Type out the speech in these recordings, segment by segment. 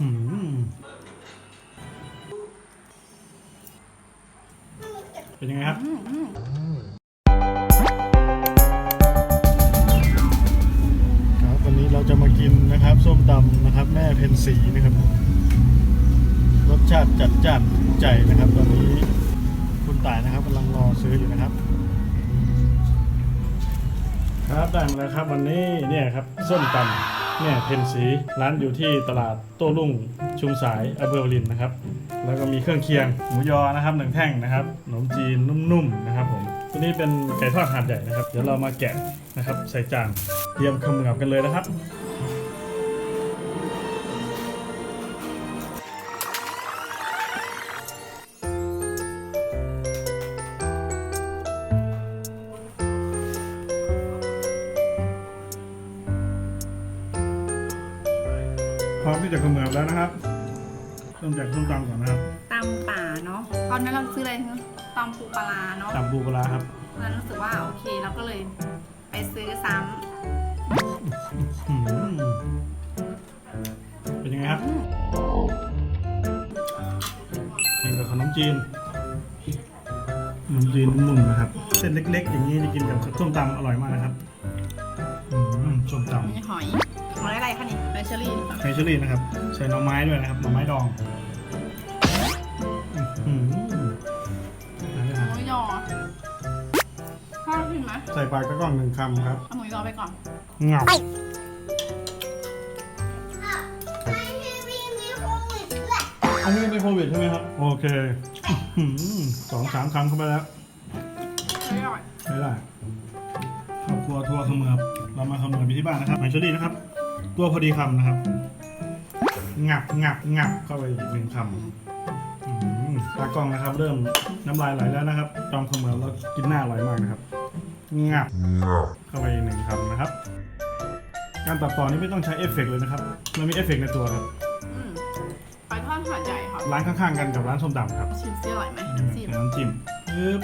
อืมเป็นยังไงครับ ครับวันนี้เราจะมากินนะครับ ส้มตำนะครับ แม่เพนสีนะครับ รสชาติจัดจ้านถูกใจนะครับ ตอนนี้คุณต่ายนะครับกำลังรอซื้ออยู่นะครับ ครับได้มาแล้วครับวันนี้เนี่ยครับส้มตำ เนี่ยเพนสีร้านอยู่ที่ตลาดโต้รุ่งชุมสายอำเภอวลินนะครับ แล้วก็มีเครื่องเคียงหมูยอนะครับหนึ่งแท่งนะครับขนมจีนนุ่มๆนะครับผมตัวนี้เป็นไก่ทอดหาดใหญ่นะครับ เดี๋ยวเรามาแกะนะครับใส่จานเตรียมเขมือบกันเลยนะครับ พร้อมที่จะเขมือบแล้วนะครับเริ่มจากส้มตำก่อนนะครับตำป่าเนาะตอนนั้นเราซื้ออะไรนะตำปูปลาร้าเนาะตำปูปลาร้าครับตอนนั้นรู้สึกว่าโอเคเราก็เลยไปซื้อซ้อืมเป็นยังไงครับำอืมกินกับขนมจีนขนมจีนนุ่มๆนะครับ เส้นเล็กๆ อย่างนี้จะกินกับส้มตำอร่อยมากนะครับอืมส้มตมีหอย หอยอะไรคะนี่หอยเชอรี่หรือเปล่าำไทเชอรี่นะครับใส่หน่อไม้ด้วยนะครับ หน่อไม้ดองอืมหมูยอชอบกินไหมใส่ปลากระก้องหนึ่งคำครับเอาหมูยอไปก่อนเงาไม่มีมีโควิดด้วยอันนี้เป็นโควิดใช่ไหมครับ โอเคอื้อหือสองสามคำเข้าไปแล้ว อร่อย ไม่ได้ครอบครัวทัวร์เขมือบเรามาเขมือบอยู่ที่บ้านนะครับไมเชอรี่นะครับ ตัวพอดีคำนะครับ งับงับงับเข้าไปอีกหนึ่งคำอื้อหือตากล้องนะครับ เริ่มน้ำลายไหลแล้วนะครับจองเขมือบแล้วกินหน้าอร่อยมากนะครับ งับเข้าไปอีกหนึ่งคำนะครับ การตัดต่อนี้ไม่ต้องใช้เอฟเฟกต์เลยนะครับ มันมีเอฟเฟกต์ในตัวครับอืมหอยทอดหาดใหญ่ค่ะร้านข้างๆกันกับร้านส้มตำครับชิมซิอร่อยไหมน้ำน้ำจิ้จิ้มมน้ำจิ้มปึ๊บ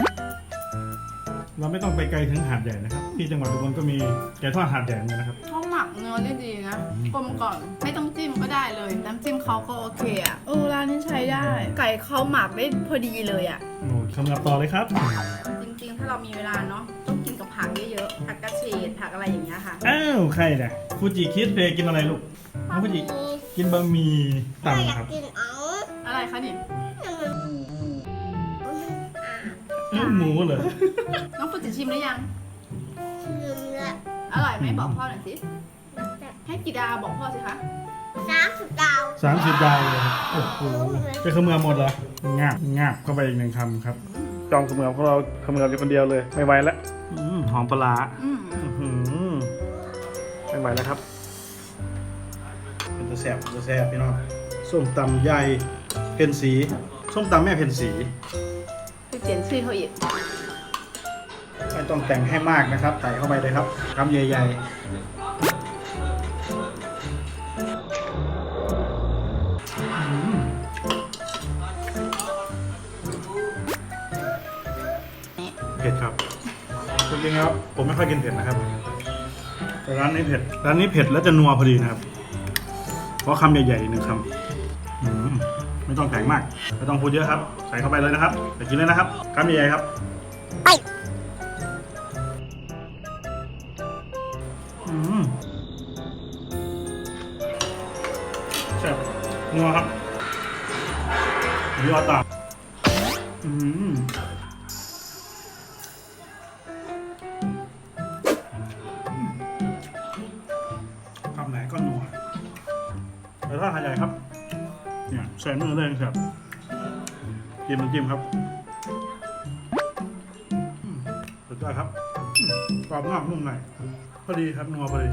เราไม่ต้องไปไกลถึงหาดใหญ่นะครับ ที่จังหวัดอุบลก็มีแกงทอดหาดใหญ่เหมือนกันนะครับ เขาหมักเนื้อได้ดีนะกลมกล่อมไม่ต้องจิ้มก็ได้เลย น้ำจิ้มเขาก็โอเคอะเออร้านนี้ใช้ได้ ไก่เขาหมักได้พอดีเลยอะโอ้คำนับต่อเลยครับ จริงๆ ถ้าเรามีเวลาเนาะต้องกินกับผักเยอะๆผักกระเฉดผักอะไรอย่างเงี้ยค่ะ อ้าวใครเนี่ยฟูจิคิดเพกินอะไรลูกน้องฟูจิกินบะหมี่อยาต่ำกครับกินเอาอะไรคะนี่เอ้าหมูเหรอน้องฟุจิชิมหรือยังชิมละอร่อยไหมบอกพ่อหน่อยสิ ให้กี่ดาวบอกพ่อสิคะสามสิบดาวสามสิบดาวเลยครับโอ้โหจะเขมือบหมดเหรองาบงาบเข้าไปอีกหนึ่งคำครับ จองเขมือบของเราเขมือบอยู่คนเดียวเลย ไม่ไหวแล้วอืมหอมปลาร้าอืมอื้อหือไม่ไหวแล้วครับ เป็นตัวแสบเป็นตัวแสบพี่น้องส้มตำใหญ่เพนสีส้มตำแม่เพนสีไปเปลี่ยนชื่อเขาอีกไม่ต้องแต่งให้มากนะครับใส่เข้าไปเลยครับคำใหญ่ๆ เผ็ดครับจริงๆครับผมไม่ค่อยกินเผ็ดนะครับแต่ร้านนี้เผ็ด ร้านนี้เผ็ดแล้วจะนัวพอดีนะครับเพราะคำใหญ่ๆหนึ่งคำอืมไม่ต้องแต่งมากไม่ต้องพูดเยอะครับ ใส่เข้าไปเลยนะครับไปกินเลยนะครับคำใหญ่ๆครับอืมแซ่บนัวครับยอดตามอืม แต่ถ้าทานใหญ่ครับเนี่ยใส่มือเลยครับจิ้มน้ำจิ้มครับสุดยอดครับอืมกรอบนอกนุ่มในพอดีครับนัวพอดี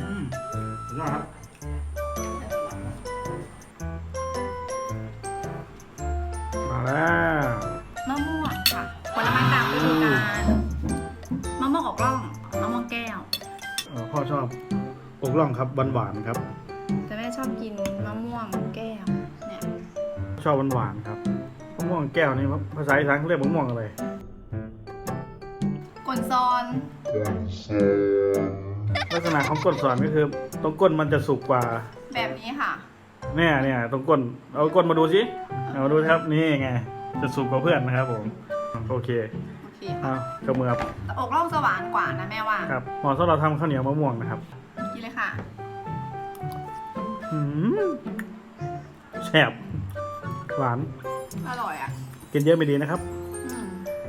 อืมสุดยอดครับมาแล้ว ล่องครับหวานๆครับ แต่แม่ชอบกินมะม่วงแก้วเนี่ยชอบหวานๆครับมะม่วงแก้วนี่ภาษาอีสานเขาเรียกมะม่วงอะไรกวนซอนเลักษณะของก้นสอนก็คือ ตรงก้นมันจะสุกกว่าแบบนี้ค่ะเนี่ยเนี่ยตรงก้นเอาก้นมาดูสิเอามาดูครับนี่ไงจะสุกกว่าเพื่อนนะครับผมโอเคโอเคเอากระเมือบแต่อกล่องจะหวานกว่านะแม่ว่าครับเหมาะสำหรับทำข้าวเหนียวมะม่วงนะครับกินเลย ค่ะหืมแซ่บหวาน อร่อยอะกินเยอะไม่ดีนะครับ อืม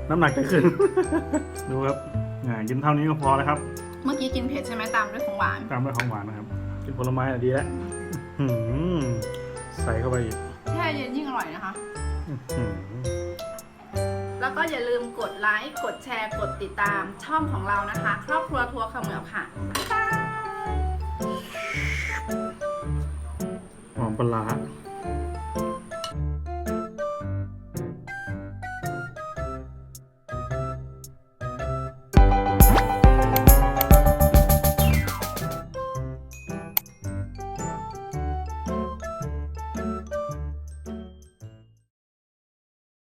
น้ำหนักจะขึ้น ดูครับอ่ากินเท่านี้ก็พอแล้วครับ เมื่อกี้กินเผ็ดใช่ไหมตามด้วยของหวาน ตามด้วยของหวานนะครับ กินผลไม้อะดีแล้วอื้อหือใส่เข้าไปอีกแช่เย็นยิ่งอร่อยนะคะอื้อหือแล้วก็อย่าลืมกดไลค์ กดแชร์ กดติดตามช่องของเรานะคะ ครอบครัวทัวร์เขมือบค่ะหอมปลาร้า